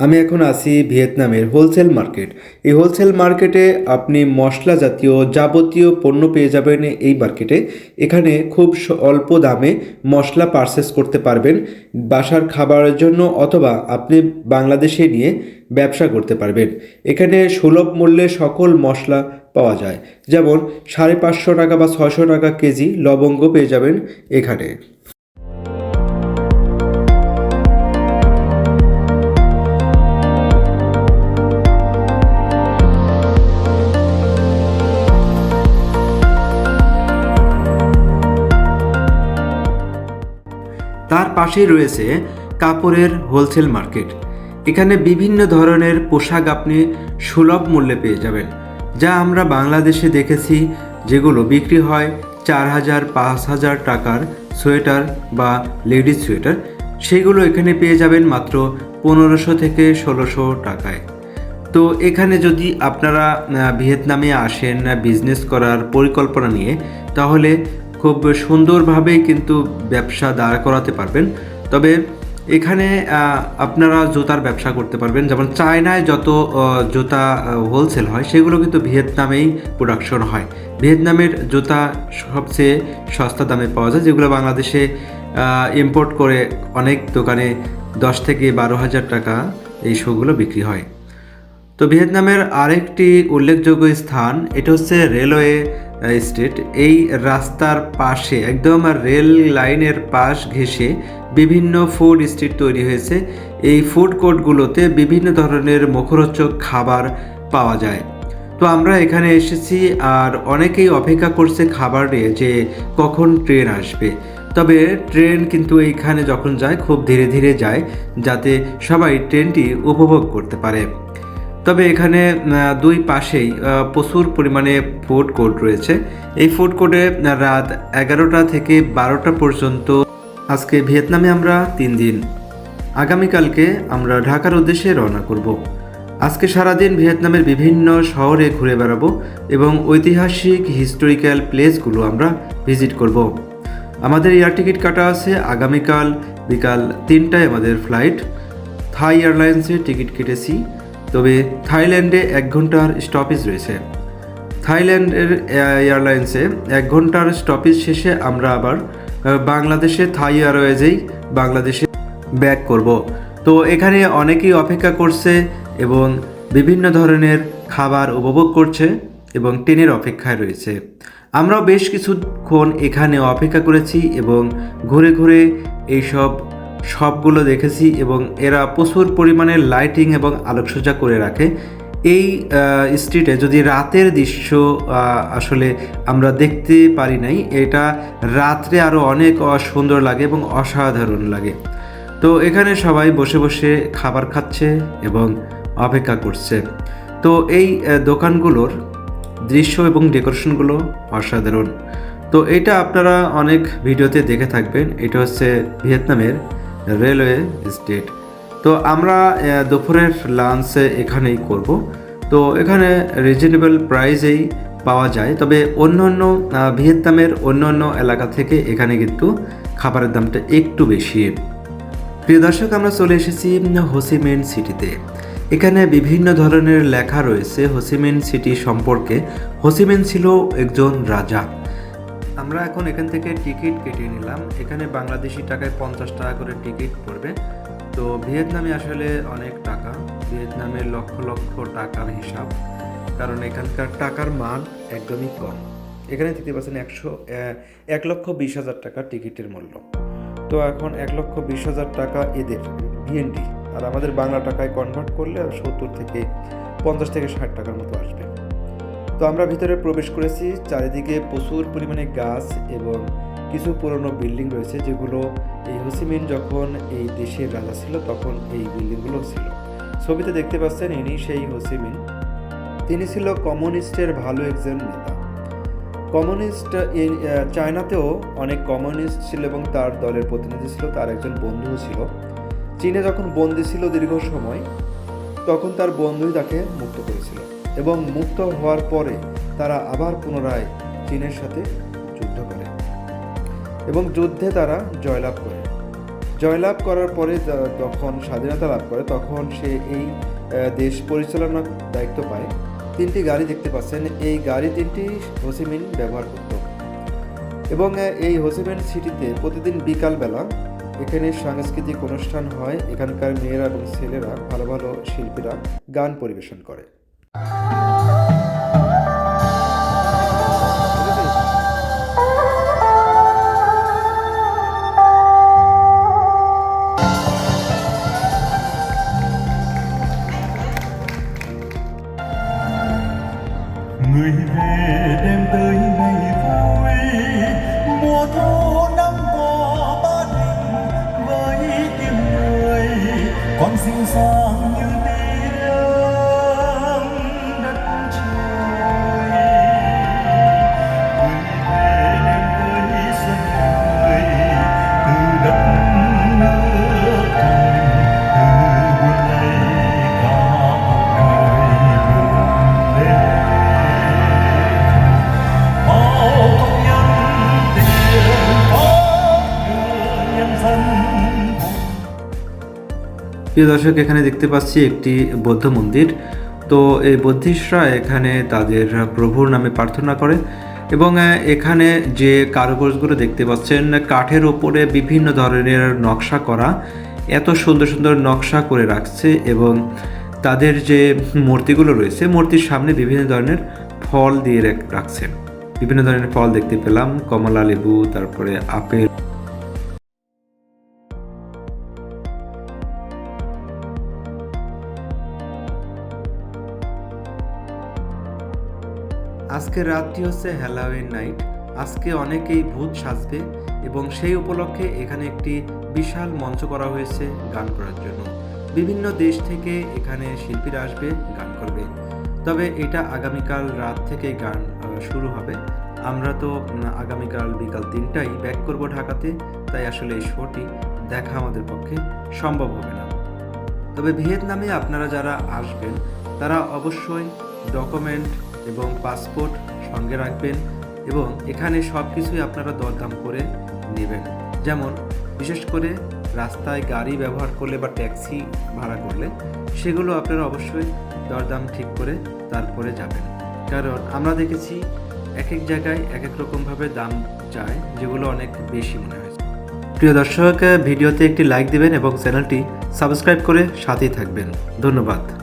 আমি এখন আছি ভিয়েতনামের হোলসেল মার্কেট। এই হোলসেল মার্কেটে আপনি মশলা জাতীয় যাবতীয় পণ্য পেয়ে যাবেন এই মার্কেটে। এখানে খুব অল্প দামে মশলা পারচেস করতে পারবেন বাসার খাবারের জন্য অথবা আপনি বাংলাদেশে নিয়ে ব্যবসা করতে পারবেন। এখানে সুলভ মূল্যে সকল মশলা পাওয়া যায়। যেমন সাড়ে পাঁচশো টাকা বা ছয়শো টাকা কেজি লবঙ্গ পেয়ে যাবেন এখানে। পাশেই রয়েছে কাপড়ের হোলসেল মার্কেট। এখানে বিভিন্ন ধরনের পোশাক আপনি সুলভ মূল্যে পেয়ে যাবেন, যা আমরা বাংলাদেশে দেখেছি যেগুলো বিক্রি হয় চার হাজার পাঁচ হাজার টাকার সোয়েটার বা লেডিস সোয়েটার। সেগুলো এখানে পেয়ে যাবেন মাত্র পনেরোশো থেকে ষোলোশো টাকায়। তো এখানে যদি আপনারা ভিয়েতনামে আসেন বিজনেস করার পরিকল্পনা নিয়ে, তাহলে খুব সুন্দরভাবে কিন্তু ব্যবসা দাঁড় করাতে পারবেন। তবে এখানে আপনারা জুতার ব্যবসা করতে পারবেন। যেমন চায়নায় যত জুতা হোলসেল হয়, সেগুলো কিন্তু ভিয়েতনামেই প্রোডাকশন হয়। ভিয়েতনামের জুতা সবচেয়ে সস্তা দামে পাওয়া যায়, যেগুলো বাংলাদেশে ইম্পোর্ট করে অনেক দোকানে দশ থেকে বারো হাজার টাকা এই শোগুলো বিক্রি হয়। তো ভিয়েতনামের আরেকটি উল্লেখযোগ্য স্থান, এটা হচ্ছে রেলওয়ে স্ট্রিট। এই রাস্তার পাশে, একদম রেল লাইনের পাশ ঘেঁষে বিভিন্ন ফুড স্ট্রিট তৈরি হয়েছে। এই ফুড কোর্টগুলোতে বিভিন্ন ধরনের মুখরোচক খাবার পাওয়া যায়। তো আমরা এখানে এসেছি আর অনেকেই অপেক্ষা করছে খাবার নিয়ে যে কখন ট্রেন আসবে। তবে ট্রেন কিন্তু এইখানে যখন যায়, খুব ধীরে ধীরে যায়, যাতে সবাই ট্রেনটি উপভোগ করতে পারে। তবে এখানে দুই পাশেই প্রচুর পরিমাণে ফুড কোর্ট রয়েছে। এই ফুড কোর্টে রাত এগারোটা থেকে বারোটা পর্যন্ত আজকে ভিয়েতনামে আমরা তিন দিন। আগামীকালকে আমরা ঢাকার উদ্দেশ্যে রওনা করব। আজকে সারাদিন ভিয়েতনামের বিভিন্ন শহরে ঘুরে বেড়াবো এবং ঐতিহাসিক হিস্টোরিক্যাল প্লেসগুলো আমরা ভিজিট করব। আমাদের এয়ার টিকিট কাটা আছে আগামীকাল বিকাল তিনটায় আমাদের ফ্লাইট থাই এয়ারলাইন্সে টিকিট কেটেছি। তবে থাইল্যান্ডে এক ঘণ্টার স্টপেজ রয়েছে। থাইল্যান্ডের এয়ারলাইন্সে এক ঘণ্টার স্টপেজ শেষে আমরা আবার বাংলাদেশে থাই এয়ারওয়েজেই বাংলাদেশে ব্যাক করব। তো এখানে অনেকেই অপেক্ষা করছে এবং বিভিন্ন ধরনের খাবার উপভোগ করছে এবং ট্রেনের অপেক্ষায় রয়েছে। আমরাও বেশ কিছুক্ষণ এখানে অপেক্ষা করেছি এবং ঘুরে ঘুরে এইসব সবগুলো দেখেছি এবং এরা প্রচুর পরিমাণে লাইটিং এবং আলোকসজ্জা করে রাখে। এই স্ট্রিটে যদি রাতের দৃশ্য আসলে আমরা দেখতে পারি নাই, এটা রাত্রে আরও অনেক সুন্দর লাগে এবং অসাধারণ লাগে। তো এখানে সবাই বসে বসে খাবার খাচ্ছে এবং অপেক্ষা করছে। তো এই দোকানগুলোর দৃশ্য এবং ডেকোরেশনগুলো অসাধারণ। তো এটা আপনারা অনেক ভিডিওতে দেখে থাকবেন। এটা হচ্ছে ভিয়েতনামের রেলওয়ে স্টেট তো আমরা দুপুরের লাঞ্চ এখানেই করব। তো এখানে রিজনেবল প্রাইসেই পাওয়া যায়। তবে অন্য অন্য ভিয়েতনামের অন্য অন্য এলাকা থেকে এখানে কিন্তু খাবারের দামটা একটু বেশি। প্রিয় দর্শক, আমরা চলে এসেছি হোসিমেন সিটিতে এখানে বিভিন্ন ধরনের লেখা রয়েছে হোসিমেন সিটি সম্পর্কে। হোসিমেন ছিল একজন রাজা। আমরা এখন এখান থেকে টিকিট কেটে নিলাম। এখানে বাংলাদেশি টাকায় পঞ্চাশ টাকা করে টিকিট পড়বে। তো ভিয়েতনামে আসলে অনেক টাকা। ভিয়েতনামের লক্ষ লক্ষ টাকার হিসাব। কারণ এখানকার টাকার মান একদমই কম। এখানে দেখতে পাচ্ছেন একশো এক লক্ষ বিশ হাজার টাকা টিকিটের মূল্য। তো এখন এক লক্ষ বিশ হাজার টাকা এদের ভিএনডি। আর আমাদের বাংলা টাকায় কনভার্ট করলে সত্তর থেকে পঞ্চাশ থেকে ষাট টাকার মতো আসবে। তো আমরা ভিতরে প্রবেশ করেছি। চারিদিকে প্রচুর পরিমাণে গাছ এবং কিছু পুরনো বিল্ডিং রয়েছে, যেগুলো এই হোসিমিন যখন এই দেশের রাজা ছিল তখন এই বিল্ডিংগুলো ছিল। ছবিতে দেখতে পাচ্ছেন ইনি সেই হোসিমিন। তিনি ছিল কমিউনিস্টের ভালো একজন নেতা। কমিউনিস্ট চায়নাতেও অনেক কমিউনিস্ট ছিল এবং তার দলের প্রতিনিধি ছিল, তার একজন বন্ধুও ছিল। চীনে যখন বন্দি ছিল দীর্ঘ সময়, তখন তার বন্ধুই তাকে মুক্ত করেছিল। এবং মুক্ত হওয়ার পরে তারা আবার পুনরায় চীনের সাথে যুদ্ধ করে এবং যুদ্ধে তারা জয়লাভ করে। জয়লাভ করার পরে যখন স্বাধীনতা লাভ করে, তখন সে এই দেশ পরিচালনার দায়িত্ব পায়। তিনটি গাড়ি দেখতে পাচ্ছেন। এই গাড়ি তিনটি হোসিমিন ব্যবহার করত। এবং এই হোসিমিন সিটিতে প্রতিদিন বিকালবেলা এখানে সাংস্কৃতিক অনুষ্ঠান হয়। এখানকার মেয়েরা এবং ছেলেরা ভালো ভালো শিল্পীরা গান পরিবেশন করে। Người về đêm tới ngày vui, mùa thu năm qua ba đình với tiếng người, con xinh xang như tia প্রিয় দর্শক, এখানে দেখতে পাচ্ছি একটি বৌদ্ধ মন্দির। তো এই বৌদ্ধিস্টরা এখানে তাদের প্রভুর নামে প্রার্থনা করে এবং এখানে যে কারুকাজগুলো দেখতে পাচ্ছেন, কাঠের ওপরে বিভিন্ন ধরনের নকশা করা, এত সুন্দর সুন্দর নকশা করে রাখছে এবং তাদের যে মূর্তিগুলো রয়েছে, মূর্তির সামনে বিভিন্ন ধরনের ফল দিয়ে রাখ- রাখছে। বিভিন্ন ধরনের ফল দেখতে পেলাম, কমলা লেবু, তারপরে আপেল আজকে রাতটি হচ্ছে হ্যালোউইন নাইট আজকে অনেকেই ভূত সাজবে এবং সেই উপলক্ষে এখানে একটি বিশাল মঞ্চ করা হয়েছে গান করার জন্য। বিভিন্ন দেশ থেকে এখানে শিল্পীরা আসবে, গান করবে। তবে এটা আগামীকাল রাত থেকে গান শুরু হবে। আমরা তো আগামীকাল বিকাল তিনটায় ব্যাক করব ঢাকাতে, তাই আসলে এই শোটি দেখা আমাদের পক্ষে সম্ভব হবে না। তবে ভিয়েতনামে আপনারা যারা আসবেন, তারা অবশ্যই ডকুমেন্ট এবং পাসপোর্ট সঙ্গে রাখবেন এবং এখানে সব কিছুই আপনারা দরদাম করে নেবেন। যেমন, বিশেষ করে রাস্তায় গাড়ি ব্যবহার করলে বা ট্যাক্সি ভাড়া করলে, সেগুলো আপনারা অবশ্যই দরদাম ঠিক করে তারপরে যাবেন। কারণ আমরা দেখেছি এক এক জায়গায় এক এক রকমভাবে দাম চায় যেগুলো অনেক বেশি মনে হয়েছে প্রিয় দর্শক, ভিডিওতে একটি লাইক দিবেন এবং চ্যানেলটি সাবস্ক্রাইব করে সাথেই থাকবেন। ধন্যবাদ।